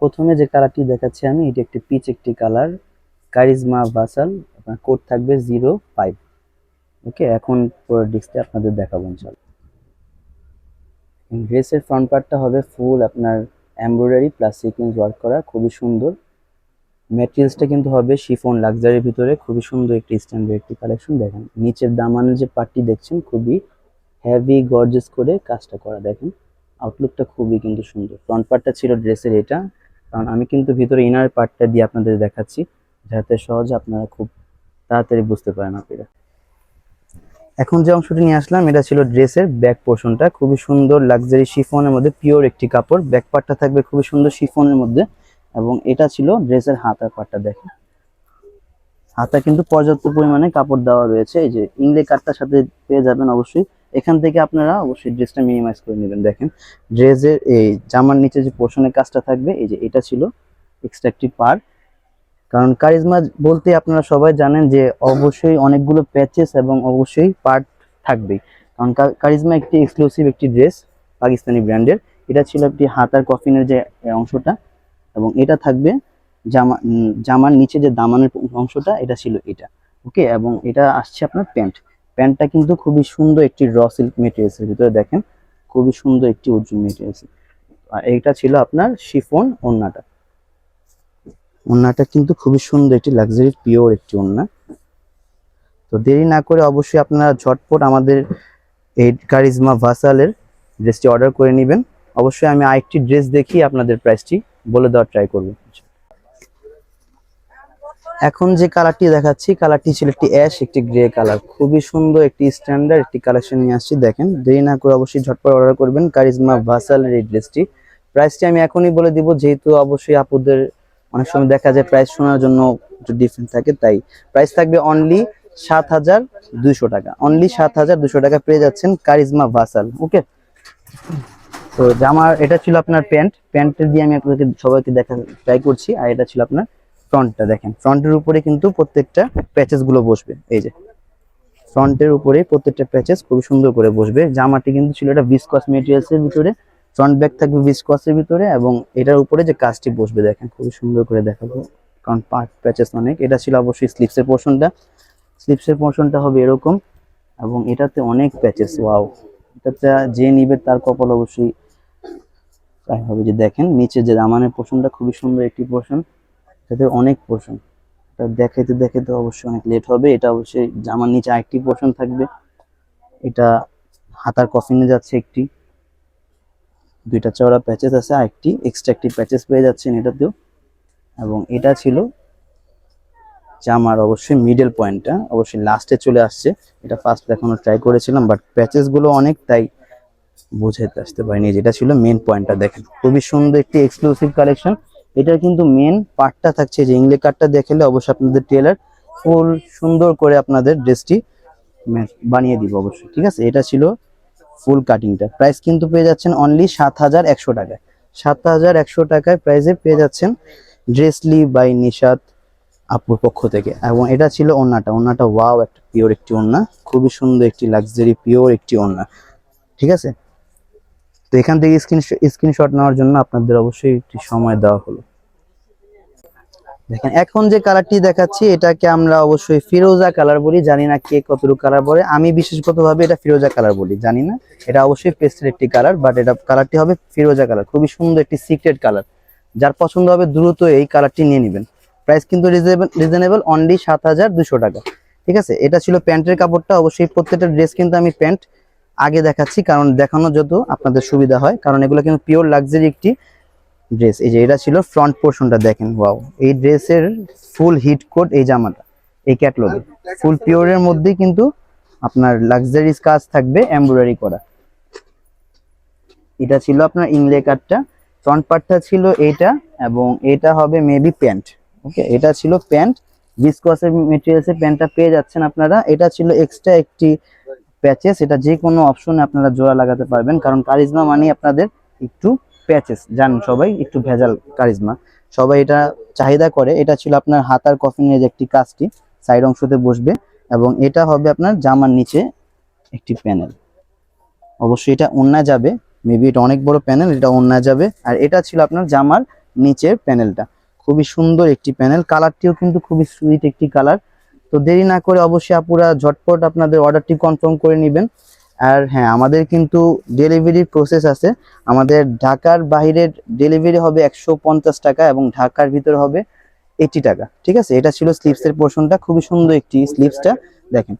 প্রথমে যে কালারটি দেখাচ্ছি আমি, এটি একটি পিচ একটি কালার, কারিজমা ভাসাল আপনার কোড থাকবে জিরো ফাইভ। ওকে, এখন পুরো ডিসপ্লে আপনাদের দেখাবো ইনশাল্লাহ ড্রেসের ফ্রন্ট পার্টটা হবে ফুল, আপনার এমব্রয়ডারি প্লাস সিকোয়েন্স ওয়ার্ক করা, খুবই সুন্দর। ম্যাটেরিয়ালসটা কিন্তু হবে শিফন লাক্সারির ভিতরে, খুবই সুন্দর একটি স্ট্যান্ডার্ড একটি কালেকশন দেখেন। নিচের দামানের যে পার্টটি দেখছেন, খুবই হেভি গর্জেস করে কাজটা করা, দেখেন। আউটলুকটা খুবই কিন্তু সুন্দর। ফ্রন্ট পার্টটা ছিল ড্রেসের এটা কারণ আমি কিন্তু ভিতরে ইনার পার্টটা দিয়ে আপনাদের দেখাচ্ছি, যাতে সহজে আপনারা খুব তাড়াতাড়ি বুঝতে পারেন আপনারা এখন যে অংশটি নিয়ে আসলাম, এটা ছিল ড্রেসের ব্যাক পোর্শনটা। খুবই সুন্দর লাক্সারি শিফনের মধ্যে পিওর একটি কাপড়। ব্যাক পার্টটা থাকবে খুবই সুন্দর শিফনের মধ্যে। এবং এটা ছিল ড্রেসের হাতার পার্টটা দেখেন। হাতা কিন্তু পর্যাপ্ত পরিমাণে কাপড় দেওয়া রয়েছে। এই যে ইংলে কাটটার সাথে পেয়ে যাবেন অবশ্যই। এখান থেকে আপনারা অবশ্যই ড্রেসটা মিনিমাইজ করে নেবেন। দেখেন, ড্রেসের এই জামার নিচে যে পোর্শনের কাজটা থাকবে, এই যে এটা ছিল এক্সট্রা একটি পার্ট কারণ কারিজমা বলতে আপনারা সবাই জানেন যে অবশ্যই অনেকগুলো প্যাচেস এবং অবশ্যই পার্ট থাকবেই। কারণ কারিজমা একটি এক্সক্লুসিভ একটি ড্রেস পাকিস্তানি ব্র্যান্ডের এটা ছিল একটি হাতার কফিনের যে অংশটা এবং এটা থাকবে জামা জামার নিচে যে দামানের অংশটা, এটা ছিল এটা। ওকে? এবং এটা আসছে আপনার প্যান্ট। প্যান্টটা কিন্তু খুবই সুন্দর একটি র সিল্ক মেটেরিয়ালসের ভিতরে দেখেন, খুবই সুন্দর একটি উজ্জ্বল মেটেরিয়ালস আর এইটা ছিল আপনার শিফন ওন্নাটা। ওন্নাটা কিন্তু খুবই সুন্দর একটি লাক্সারি পিওর একটি ওন্না। তো দেরি না করে অবশ্যই আপনারা ঝটপট আমাদের এই কারিজমা ভাসালের ড্রেসটি অর্ডার করে নেবেন। অবশ্যই আমি আরেকটি ড্রেস দেখি, আপনাদের প্রাইসটি বলে দেওয়ার ট্রাই করব। এখন যে কালারটি দেখাচ্ছি, কালারটি ছিল একটি অ্যাশ, একটি গ্রে কালার। খুবই সুন্দর একটি স্ট্যান্ডার্ড একটি কালেকশন নিয়ে আসছি, দেখেন। দেরি না করে অবশ্যই ঝটপট অর্ডার করবেন কারিজমা ভাসালের এই ড্রেসটি প্রাইসটি আমি এখনই বলে দিব, যেহেতু অবশ্যই আপুদের অনেক সময় দেখা যায় প্রাইস শোনার জন্য একটু ডিফারেন্ট থাকে, তাই প্রাইস থাকবে অনলি সাত হাজার দুইশো টাকা। অনলি সাত হাজার দুশো টাকা পেয়ে যাচ্ছেন কারিজমা ভাসাল ওকে তো জামার, এটা ছিল আপনার প্যান্ট প্যান্টের দিয়ে আমি আপনাকে সবাইকে দেখা ট্রাই করছি, আর এটা ছিল আপনার ফ্রন্টটা দেখেন। ফ্রন্টের উপরে কিন্তু প্রত্যেকটা প্যাচেসগুলো বসবে। এই যে, ফ্রন্টের উপরে প্রত্যেকটা প্যাচেস খুবই সুন্দর করে বসবে। জামাটি কিন্তু ছিল এটা ভিসকস মেটেরিয়ালস এর ভিতরে। ফ্রন্ট ব্যাক থাকবে ভিসকস এর ভিতরে এবং এটার উপরে যে কাজটি বসবে দেখেন, খুবই সুন্দর করে দেখাবো। কারণ পার্ট প্যাচেস অনেক। এটা ছিল অবশ্যই স্লিপসের পোর্শনটা স্লিপসের পোর্শনটা হবে এরকম এবং এটাতে অনেক প্যাচেস ওয়াও এটাতে যে নিবে তার কপাল অবশ্যই, তাই হবে যে দেখেন নিচে যে দামানের পোর্শনটা খুবই সুন্দর একটি পোর্শন এটাতে অনেক পোর্শন এটা দেখাইতে দেখাইতে অবশ্যই অনেক লেট হবে। এটা অবশ্যই জামার নিচে আরেকটি পোর্শন থাকবে। এটা হাতার কফিনে যাচ্ছে একটি। দুইটা চওড়া প্যাচেস আছে, আরেকটি এক্সট্রা একটি প্যাচেস পেয়ে যাচ্ছেন এটাতেও। এবং এটা ছিল জামার অবশ্যই মিডল পয়েন্টটা অবশ্যই লাস্টে চলে আসছে। এটা ফার্স্ট দেখানোর ট্রাই করেছিলাম বাট প্যাচেসগুলো অনেক, তাই বুঝাইতে আসতে পারিনি। যেটা ছিল মেন পয়েন্টটা দেখেন। খুবই সুন্দর একটি এক্সক্লুসিভ কালেকশন এটার কিন্তু মেন পার্টটা থাকছে যে ইংলে কার্ডটা দেখালে অবশ্যই আপনাদের টেলার ফুল সুন্দর করে আপনাদের ড্রেসটি বানিয়ে দিব অবশ্যই, ঠিক আছে? এটা ছিল ফুল কাটিংটা প্রাইস কিন্তু পেয়ে যাচ্ছেন অনলি সাত হাজার একশো টাকায় সাত হাজার একশো টাকায় প্রাইসে পেয়ে যাচ্ছেন ড্রেসলি বাই নিশাত আপুর পক্ষ থেকে। এবং এটা ছিল ওন্নাটা ওন্নাটা ওয়াও একটা পিওর একটি ওন্না খুবই সুন্দর একটি লাক্সারি পিওর একটি ওন্না ঠিক আছে? তো এখান থেকে স্ক্রিন স্ক্রিনশট নেওয়ার জন্য আপনাদের অবশ্যই একটি সময় দেওয়া হলো। দেখেন, এখন যে কালারটি দেখাচ্ছি, এটাকে আমরা অবশ্যই ফিরোজা কালার বলি, জানি না কে কতটুকু কালার বলে আমি বিশেষগতভাবে এটা ফিরোজা কালার বলি, জানি না। এটা অবশ্যই পেস্টের একটি কালার বাট এটা কালারটি হবে ফিরোজা কালার খুবই সুন্দর একটি সিক্রেট কালার যার পছন্দ হবে দ্রুত এই কালারটি নিয়ে নেবেন। প্রাইস কিন্তু রিজনেবল অনলি সাত হাজার দুশো টাকা। ঠিক আছে? এটা ছিল প্যান্টের কাপড়টা, অবশ্যই প্রত্যেকটা ড্রেস কিন্তু আমি প্যান্ট আগে দেখাচ্ছি, কারণ দেখানো যত আপনাদের সুবিধা হয়, কারণ এগুলো কিন্তু পিওর লাক্সারি একটি ড্রেস এই যে এটা ছিল ফ্রন্ট পোর্শনটা দেখেন ওয়াও এই ড্রেসের ফুল হিট কোট এই জামাটা, এই ক্যাটলগে ফুল পিওরের মধ্যেই কিন্তু আপনার লাক্সারিস কাজ থাকবে এমব্রয়ডারি করা। এটা ছিল আপনার ইংলে কাটটা ফ্রন্ট পার্টটা ছিল এটা, এবং এটা হবে মেবি প্যান্ট ওকে এটা ছিল প্যান্ট ভিসকসের মেটেরিয়ালসের প্যান্টটা পেয়ে যাচ্ছেন আপনারা। এটা ছিল এক্সট্রা একটি প্যাচেস, এটা যে কোনো অপশনে আপনারা জোড়া লাগাতে পারবেন। কারণ কারিজমা মানে আপনাদের একটু প্যাচেস, জানেন সবাই? একটু ভেজাল কারিজমা। সবাই এটা চাহিদা করে। এটা ছিল আপনার হাতার কফিনের একটি কাজটি। সাইড অংশতে বসবে এবং এটা হবে আপনার জামার নিচে একটি প্যানেল। অবশ্যই এটা ওন্না যাবে। মেবি এটা অনেক বড় প্যানেল, এটা ওন্না যাবে। আর এটা ছিল আপনার জামার নিচের প্যানেলটা। খুবই সুন্দর একটি প্যানেল। কালারটিও কিন্তু খুবই সুইট একটি কালার। তো দেরি না করে অবশ্যই আপুরা ঝটপট আপনাদের অর্ডারটি কনফার্ম করে নেবেন। আর হ্যাঁ আমাদের কিন্তু ডেলিভারি প্রসেস আছে। আমাদের ঢাকার বাইরের ডেলিভারি হবে একশো পঞ্চাশ টাকা এবং ঢাকার ভিতরে হবে এইটি টাকা। ঠিক আছে? এটা ছিল স্লিপসের পোর্শনটা খুবই সুন্দর একটি স্লিপসটা দেখেন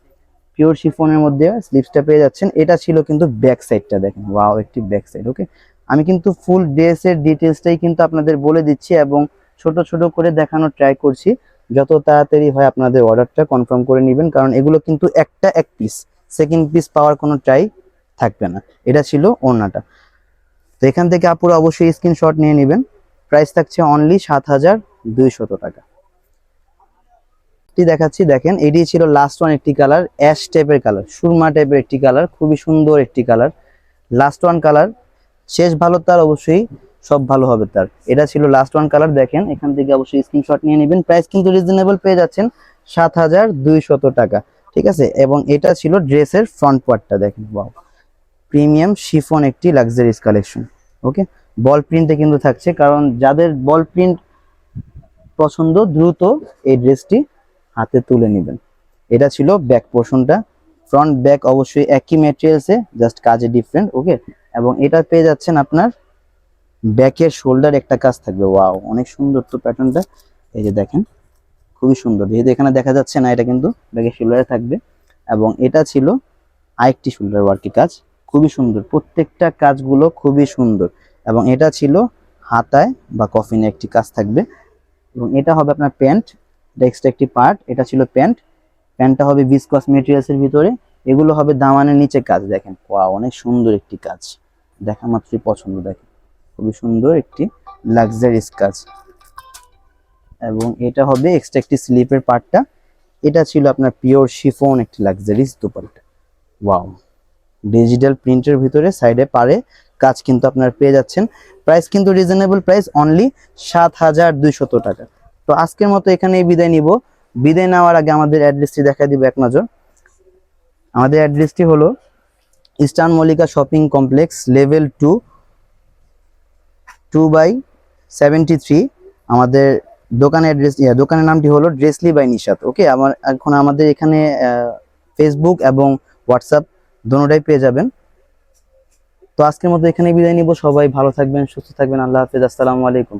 পিওর শিফনের মধ্যে স্লিপসটা পেয়ে যাচ্ছেন। এটা ছিল কিন্তু ব্যাক সাইডটা দেখেন ওয়াও একটি ব্যাক সাইড ওকে আমি কিন্তু ফুল ড্রেসের ডিটেলসটাই কিন্তু আপনাদের বলে দিচ্ছি এবং ছোট ছোট করে দেখানোর ট্রাই করছি। যত তাড়াতাড়ি হয় আপনাদের অর্ডারটা কনফার্ম করে নেবেন, কারণ এগুলো কিন্তু একটা এক পিস সেকেন্ড পিস পাওয়ার কোনো ট্রাই থাকবে না। এটা ছিল ওড়নাটা। তো এখান থেকে আপুরা অবশ্যই স্ক্রিনশট নিয়ে নেবেন। প্রাইস থাকছে অনলি সাত হাজার দুইশত টাকা। দেখাচ্ছি, দেখেন, এটি ছিল লাস্ট ওয়ান একটি কালার অ্যাশ টাইপের কালার সুরমা টাইপের একটি কালার খুবই সুন্দর একটি কালার লাস্ট ওয়ান কালার শেষ ভালো তার অবশ্যই সব ভালো হবে তার। এটা ছিল লাস্ট ওয়ান কালার দেখেন, এখান থেকে অবশ্যই স্ক্রিনশট নিয়ে নেবেন। প্রাইস কিন্তু রিজনেবল পেয়ে যাচ্ছেন সাত হাজার দুইশত টাকা, ঠিক আছে? এবং এটা ছিল ড্রেসের ফ্রন্ট পার্টটা দেখেন ওয়াও প্রিমিয়াম শিফন একটি লাক্সারিস কালেকশন ওকে বল প্রিন্টে কিন্তু থাকছে, কারণ যাদের বল প্রিন্ট পছন্দ, দ্রুত এই ড্রেসটি হাতে তুলে নেবেন। এটা ছিল ব্যাক পোর্শনটা ফ্রন্ট ব্যাক অবশ্যই একই ম্যাটেরিয়ালসে জাস্ট কাজে ডিফারেন্ট ওকে এবং এটা পেয়ে যাচ্ছেন আপনার ব্যাকের শোল্ডার একটা কাজ থাকবে। ওয়াও, অনেক সুন্দর তো প্যাটার্নটা। এই যে দেখেন, খুবই সুন্দর। যেহেতু এখানে দেখা যাচ্ছে না, এটা কিন্তু ব্যাকের শোল্ডারে থাকবে। এবং এটা ছিল আরেকটি শোল্ডার ওয়ার্কি কাজ। খুবই সুন্দর, প্রত্যেকটা কাজগুলো খুবই সুন্দর। এবং এটা ছিল হাতায় বা কফিনে একটি কাজ থাকবে। এবং এটা হবে আপনার প্যান্ট এক্সট্রা একটি পার্ট। এটা ছিল প্যান্ট, প্যান্টটা হবে বিসকস মেটেরিয়ালসের ভিতরে। এগুলো হবে দামানের নিচে কাজ, দেখেন। ওয়া অনেক সুন্দর একটি কাজ। দেখা মাত্রই পছন্দ, দেখেন। খুবই সুন্দর একটি লাক্সারিস কাজ। এবং এটা হবে এক্সট্রা একটি স্লিপের পার্টটা এটা ছিল আপনার পিওর শিফন একটি লাক্সারিস দুপাট্টা ওয়াও ডিজিটাল প্রিন্টের ভিতরে সাইডে পারে কাজ কিন্তু আপনার পেয়ে যাচ্ছেন। প্রাইস কিন্তু রিজনেবল প্রাইস অনলি সাত হাজার দুইশত টাকা। তো আজকের মতো এখানেই বিদায় নিব। বিদায় নেওয়ার আগে আমাদের অ্যাড্রেসটি দেখা দিব এক নজর। আমাদের অ্যাড্রেসটি হলো eastern Mallika shopping complex level two two by seventy three আমাদের দোকানের অ্যাড্রেস দোকানের নামটি হলো ড্রেসলি বাই নিশাদ ওকে আমার, এখন আমাদের এখানে ফেসবুক এবং হোয়াটসঅ্যাপ দোনোটাই পেয়ে যাবেন। তো আজকের মতো এখানে বিদায় নিব। সবাই ভালো থাকবেন, সুস্থ থাকবেন। আল্লাহ হাফেজ। আসসালামু আলাইকুম।